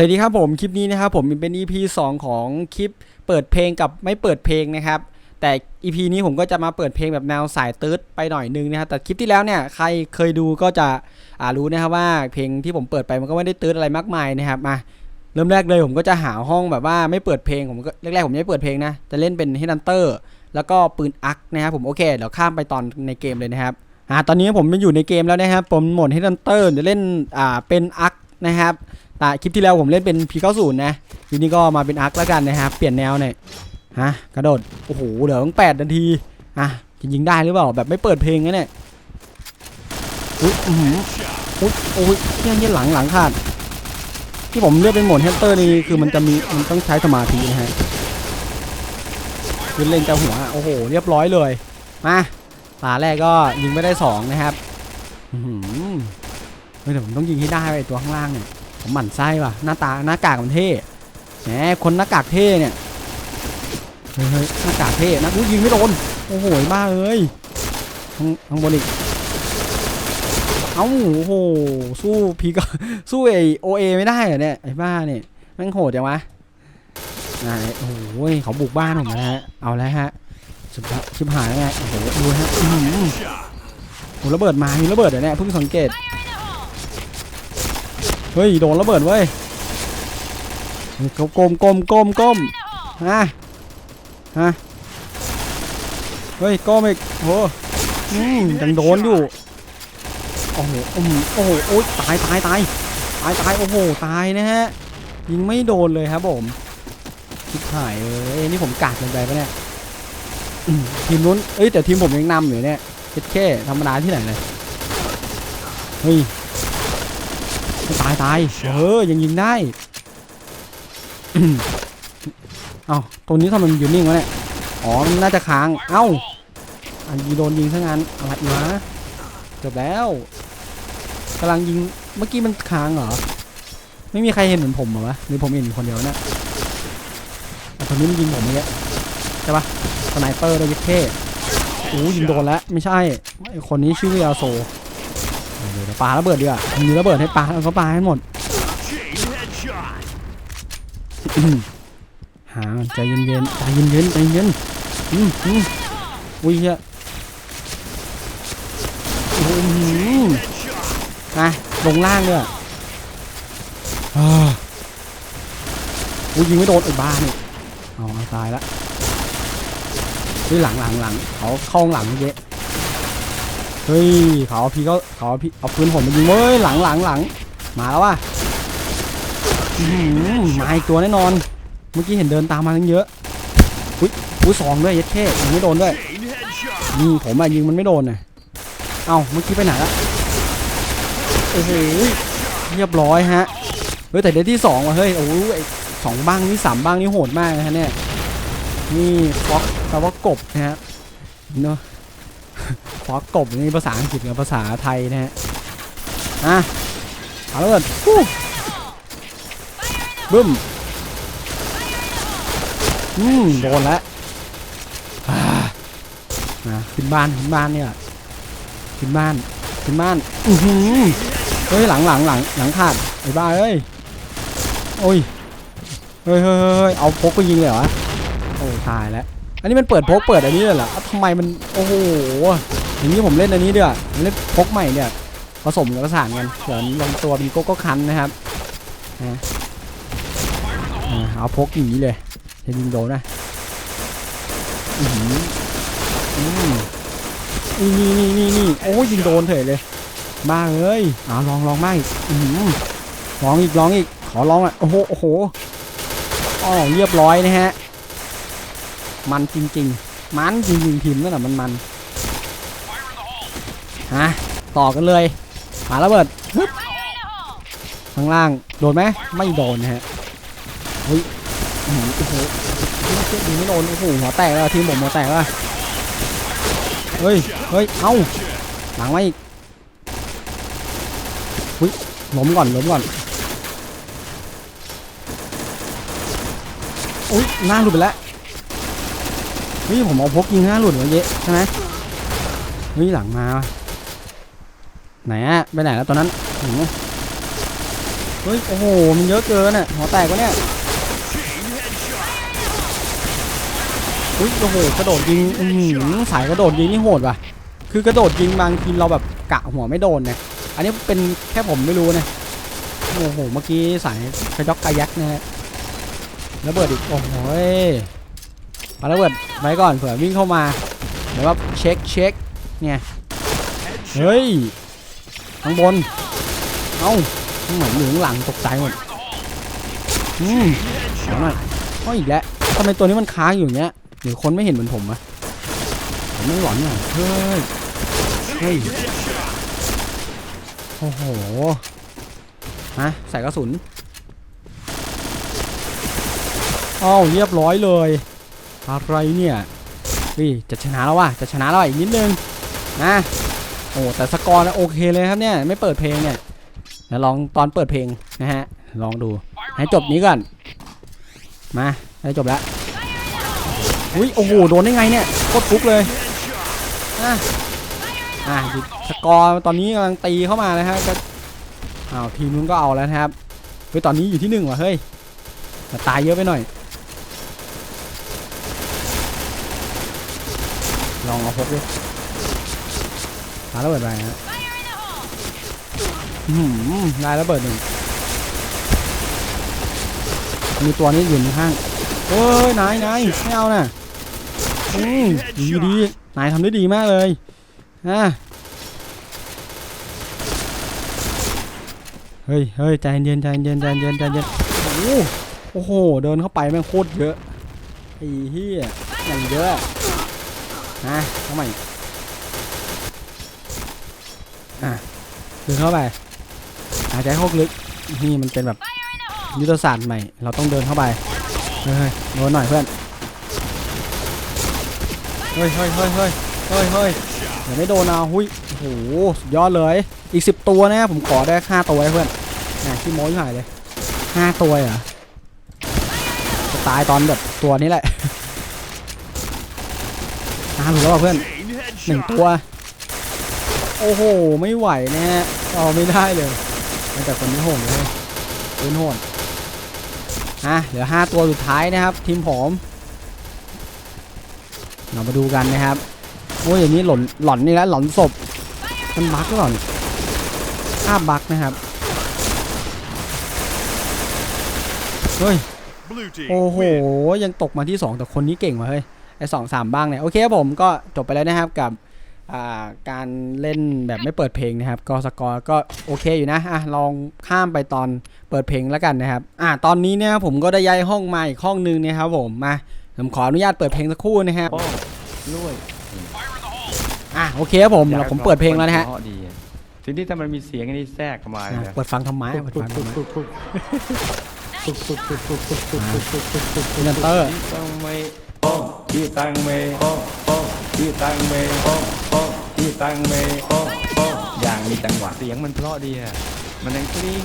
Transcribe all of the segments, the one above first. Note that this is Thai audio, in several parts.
สวัสดีครับผมคลิปนี้นะครับผมเป็น EP 2 ของคลิปเปิดเพลงกับไม่เปิดเพลงนะครับแต่ EP นี้ผมก็จะมาเปิดเพลงแบบแนวสายตืดไปหน่อยนึงนะครับแต่คลิปที่แล้วเนี่ยใครเคยดูก็จะอ่ารู้นะครับว่าเพลงที่ผมเปิดไปมันก็ไม่ได้ตืดอะไรมากมายนะครับมาเริ่มแรกเลยผมก็จะหาห้องแบบว่าไม่เปิดเพลงผมก็แรกๆผมไม่เปิดเพลงนะจะเล่นเป็นเฮดันเตอร์แล้วก็ปืนอักนะครับผมโอเคเดี๋ยวข้ามไปตอนในเกมเลยนะครับอ่าตอนนี้ผมมาอยู่ในเกมแล้วนะครับผมหมดเฮดันเตอร์จะเล่นอ่าเป็นอัก นะครับแต่คลิปที่แล้วผมเล่นเป็น P90 นะทีนี้ก็มาเป็นอาร์คแล้วกันนะครับ เปลี่ยนแนวหน่อยฮะกระโดด โอ้โหเหลือตั้งแปดนาทีอะจะยิงได้หรือเปล่าแบบไม่เปิดเพลงนะเนี่ยอุ้ยอืออุ้ยโอ้ยเยี่ยยี่หลังหลังขาดที่ผมเลือกเป็นโหมดเฮนเตอร์นี่คือมันจะมีมันต้องใช้สมาธินะฮะคือเล่นจะหัวโอ้โห เรียบร้อยเลยมาตาแรกก็ยิงไม่ได้สองนะครับอือหือ เฮ้ยเดี๋ยวผมต้องยิงให้ได้ไอตัวข้างล่างเนี่ยผมหมั่นไส้ว่ะหน้าตาหน้ากากมันเท่แหมคนหน้ากากเท่เนี่ยเฮ้ยหน้ากากเท่นะกูยิงไม่โดนโอ้โหบ้าเอ้ยข้างข้างบนอีกเอ้าโอ้โหสู้พีก็สู้ไอโอเอไม่ได้เหรอเนี่ยไอ้บ้าเนี่ยแม่งโหดจังวะนายโอ้โหเขาบุกบ้านผมนะฮะเอาแล้วฮะสุดละชิบหายแล้วไงโอ้โหดูฮะอื้อหือโอ้ระเบิดมามีระเบิดเหรอเนี่ยเพิ่งสังเกต ฮ้ยโดนระเบิดเว้ยกลมกลมกลมกลมกมฮะฮะเฮ้ยก้มอีกโอ้อืมยังโดนอยู่โอ้โหโอ้โหโอ๊ยตายตายตายตายตายโอ้โหตายนะฮะยิงไม่โดนเลยครับผมชิบหายเลยนี่ผมกากเกินไปปะเนี่ยทีมนู้นเอ้ยแต่ทีมผมยังนำอยู่เนี่ยเจ็ดแค่ธรรมดาที่ไหนเลยเฮ้ย ตายตายเออยังยิงได้เอ้าตัวนี้ทำไมมันอยู่นิ่งวะเนี่ยอ๋อน่าจะค้างเอ้าอันยีโดนยิงซะงั้นอะไรวะจบแล้วกำลังยิงเมื่อกี้มันค้างเหรอไม่มีใครเห็นเหมือนผมเหรอวะหรือผมเห็นคนเดียวนะแต่คนนี้มันยิงผมเมื่อกี้ใช่ปะสไนเปอร์ด้วยยิเท่โอ้ยิงโดนแล้วไม่ใช่ไอคนนี้ชื่อยาโซ เดี๋ยวปาระเบิดดีกว่ามีระเบิดให้ปาแล้วก็ปาให้หมด หาใจเย็นๆใจเย็นๆใจเย็นอืมอืมอุ้ยเฮียอ้โหอะลงล่างเลยอะอ่าอุ้ยยิงไม่โดนไอ้บ้านี่เอาเอาตายละเฮ้ยหลังหลังหลังเขาเข้าข้างหลังเมื่อกี้ เฮ้ยเขาพี่ก็เขาเอาพี่เอาปืนผมมายิงเว้ยหลังหลังหลังมาแล้วว่ะมาอีกตัวแน่นอน เมื่อกี้เห็นเดินตามมาทั้งเยอะอุ้ยอุ้ยสองด้วยยัดแค่ยิงไม่โดนด้วยนี่ผมอะยิงมันไม่โดนนะเอ้าเมื่อกี้ไปไหนละโอ้โหเรียบร้อยฮะเฮ้ยแต่เดยวที่สองว่ะเฮ้ยโอ้โหสองบ้างนี่สามบ้างนี่โหดมากนะฮะเนี่ยนี่ฟ็อกแปลว่ากบนะฮะเนาะ ฟอกกบนี่ภาษาอังกฤษกับภาษาไทยนะฮะอะเอาเลยฟู้บึ้มอืมโดนแล้วอ่านะขึ้นบ้านขึ้นบ้านเนี่ยขึ้นบ้านขึ้นบ้านอือหือเฮ้ยหลังหลังหลังหลังขาดไอ้บ้าเอ้ยโอ้ยเฮ้ยเฮ้ยเฮ้ยเฮ้ยเอาพกไปยิงเลยเหรอวะโอ้ตายแล้วอันนี้มันเปิดพกเปิดอันนี้เลยเหรอเอ้าทำไมมันโอ้โห อย่างนี้ผมเล่นอันนี้เด้วยผมเล่นพกใหม่เนี่ยผสมกับประสานกันเดี๋ยวลงตัวเป็นโกโก้คันนะครับนะเอาพกอย่างนี้เลยจะยิงโดนนะอือหืออืมนี่นี่นี่นี่โอ้ยยิงโดนเถอะเลยบ้าเอ้ยอ่าลองลองไม่อือหือลองอีกลองอีกขอลองอะโอ้โหโอ้โหอ๋อเรียบร้อยนะฮะมันจริง ๆ มันจริงๆทีมนั่นแหละมันมัน ฮะต่อกันเลยหาระเบิดฮึบข้างล่างโดนไหมไม่โดนนะฮะเฮ้ยโอ้โหโอ้ยไม่โดนโอ้โหหัวแตกแล้วทีมผมหัวแตกแล้วเฮ้ยเฮ้ยเอ้าหลังมาอีกหุ้ยล้มก่อนล้มก่อนอุ้ยหน้าหลุดไปแล้วเฮ้ยผมเอาพกยิงหน้าหลุดไว้เยอะใช่ไหมเฮ้ยหลังมา ไหนอะไปไหนแล้วตอนนั้นโอ้โหฮ้ยโอ้โหมันเยอะเกินอะหัวแตกวะเนี่ยอุ้ยโอ้โหกระโดดยิงอือสายกระโดดยิงนี่โหดว่ะ คือกระโดดยิงบางทีเราแบบกะหัวไม่โดนนะอันนี้เป็นแค่ผมไม่รู้นะโอ้โหเมื่อกี้สายกระยอกกระยักนะฮะระเบิดอีกโอ้โหปาระเบิดไว้ก่อนเผื่อวิ่งเข้ามาเดี๋ยวว่าเช็คเช็คเนี่ยเฮ้ย ข้างบน เอ้าเหมือนอยู่งหลังตกใจหมด อืมเอาหน่อยเอาอีกแล้วทำไมตัวนี้มันค้างอยู่อย่างเงี้ยหรือคนไม่เห็นเหมือนผมอะผมไม่หลอนหน่อยเฮ้ย เฮ้ย โอ้โห ฮะ ใส่กระสุนอ้าวเรียบร้อยเลย อะไรเนี่ยนี่จะชนะแล้วว่ะ จะชนะแล้วอีกนิดนึง นะ อ้แต่สกอร์โอเคเลยครับเนี่ยไม่เปิดเพลงเนี่ยเดี๋ยวลองตอนเปิดเพลงนะฮะลองดูให้จบนี้ก่อนมาให้จบแล้วอุ้ยโอ้โหโดนได้ไงเนี่ยโคตรฟุกเลยอะอะสกอร์ตอนนี้กำลังตีเข้ามานะฮะก็อ้าวทีมนู้นก็เอาแล้วนะครับเฮ้ยตอนนี้อยู่ที่หนึ่งว่ะเฮ้ยแต่ตายเยอะไปหน่อย ลองเอาพกดิ หาระเบิดไปฮะอื้อหือได้ระเบิดหนึ่งมีตัวนี้อยู่ข้างเฮ้ยนายนายไม่เอาน่ะอืมดีดีนายทำได้ดีมากเลยอะเฮ้ยเฮ้ยใจเย็นใจเย็นใจเย็นใจเย็นโอ้โหโอ้โห เดินเข้าไปแม่งโคตรเยอะไอ้เหี้ยอย่างเยอะนะทำไม อะเดินเข้าไปหายใจเข้าลึกนี่มันเป็นแบบยุทธศาสตร์ใหม่ เราต้องเดินเข้าไป เฮ้ยโดนหน่อยเพื่อน เฮ้ยเฮ้ยเฮ้ยเฮ้ยเฮ้ยเฮ้ยเดี๋ยวไม่โดนเอาหุ้ยโอ้โหสุดยอดเลย อีกสิบตัวนะผมขอได้ห้าตัวให้เพื่อนน่ะขี้โม้ยู่หายเลยห้าตัวเหรอจะตายตอนแบบตัวนี้แหละห้าถูกแล้วป่ะเพื่อนหนึ่งตัว โอ้โห ไม่ไหวนะฮะเอาไม่ได้เลยแต่คนนี้โหดเลยปืนโหดอะเหลือห้าตัวสุดท้ายนะครับ ทีมผมเรามาดูกันนะครับโอ้ยอย่างนี้หล่นหล่อนนี่แล้วหล่อนศพมันบั๊กหรือเปล่าเนี่ยภาพบั๊กนะครับเฮ้ยโอ้โหยังตกมาที่ 2 แต่คนนี้เก่งว่ะเฮ้ยไอสองสามบ้างเนี่ยโอเคครับผมก็จบไปแล้วนะครับกับ การเล่นแบบไม่เปิดเพลงนะครับ ก็สกอร์ก็โอเคอยู่นะอะลองข้ามไปตอนเปิดเพลงแล้วกันนะครับอ่าตอนนี้เนี่ยผมก็ได้ย้ายห้องมาอีกห้องนึงนะครับผมมาผมขออนุญาตเปิดเพลงสักครู่นะครับโอ้ด้วยอะโอเคครับผมเราผมเปิดเพลงแล้วนะฮะเพราดีทีนี้ถ้ามันมีเสียงอันนี้แทรกเข้ามาอะเนี่ยเปิดฟังทำไมเปิดฟังทำไมคุณนันเตอร์ที่ตังไม่โอ้ที่ตังไม่โอ้โอ้ที่ตังไม่โอ้โอ้ ที่ตั้งไม่โอ้โอ้อย่างมีจังหวะเสียงมันเพราะดีอะมันยังกริ้ง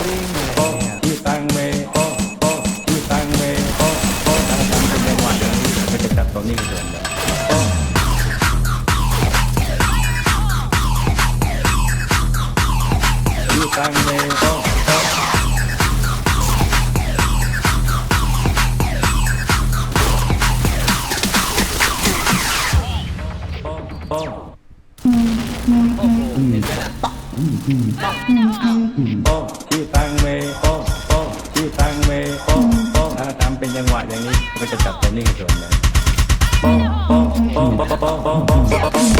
กริ้งอะไรโอ้เนี่ยที่ตั้งเมโอ้ โอ้ที่ตังเมโอ้โอ้ที่ตังเมโอ้โอ้ถ้าทำเป็นจังหวะอย่างนี้ก็จะจับตัวนี้เกินเลยโอ้โอ้โอ้โอ้โอ้โอ้โอ้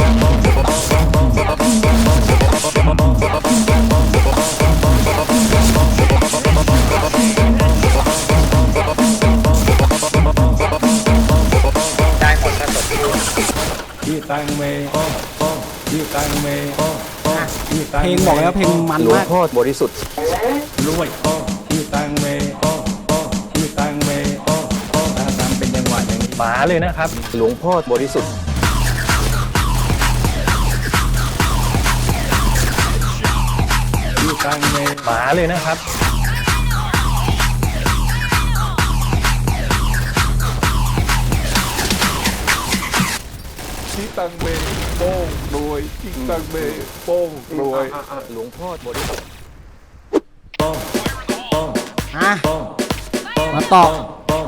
ที่ตังเมโอ้โอ้ที่ตังเมโอ้โอ้ที่ตังเพมลงบอกแล้วเพลงมันหลวงมากพ่อบริสุทธิ์รวยโอ้ที่ตังเมโอ้โอ้ที่ตังเมโอ้โอ้ถ้าทำเป็นจังหวะอย่างนี้หมาเลยนะครับ หลวงพ่อบริสุทธิ์ที่ตังเมหมาเลยนะครับ ตังเบโป้งรวยจิกตังเบโป้งรวยหลวงพ่อบริสุทธิ์อะมาต่อ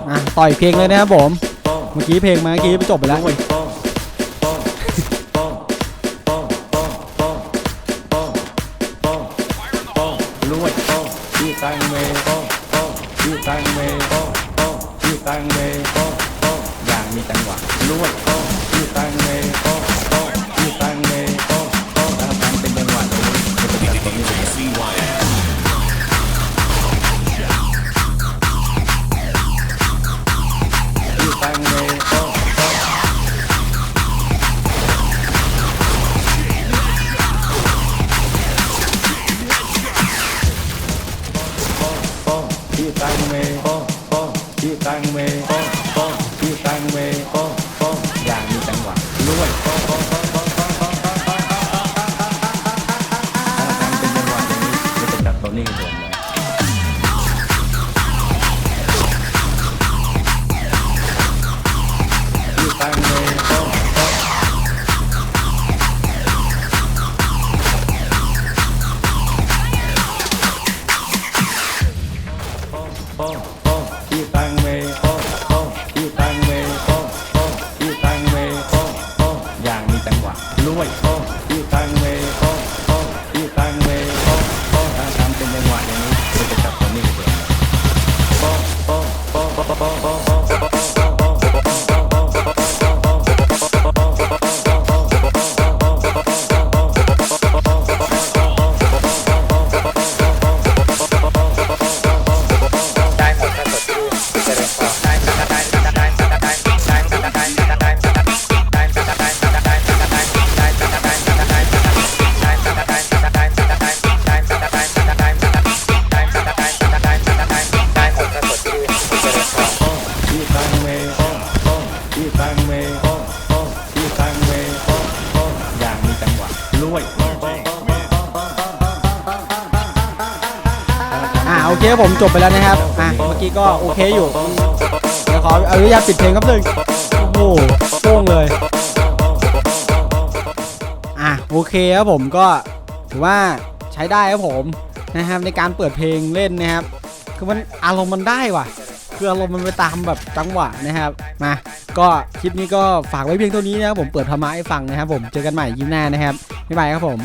อะต่อยเพลงเลยนะครับผม เมื่อกี้เพลงมาเมื่อกี้ไปจบไปแล้ว หวยโอ้ที่ตังเว อ่าโอเคครับผมจบไปแล้วนะครับอะเมื่อกี้ก็โอเคอยู่เดี๋ยวขออนุญาตปิดเพลงครับหนึ่งโอ้โหโป้งเลยอะโอเคครับผมก็ถือว่าใช้ได้ครับผมนะครับในการเปิดเพลงเล่นนะครับ คือมันอารมณ์มันได้ว่ะคืออารมณ์มันไปตามแบบจังหวะนะครับมาก็คลิปนี้ก็ฝากไว้เพียงเท่านี้นะครับผมเปิดธรรมะให้ฟังนะครับผมเจอกันใหม่ยิ้มหน้านะครับบ๊ายบายครับผม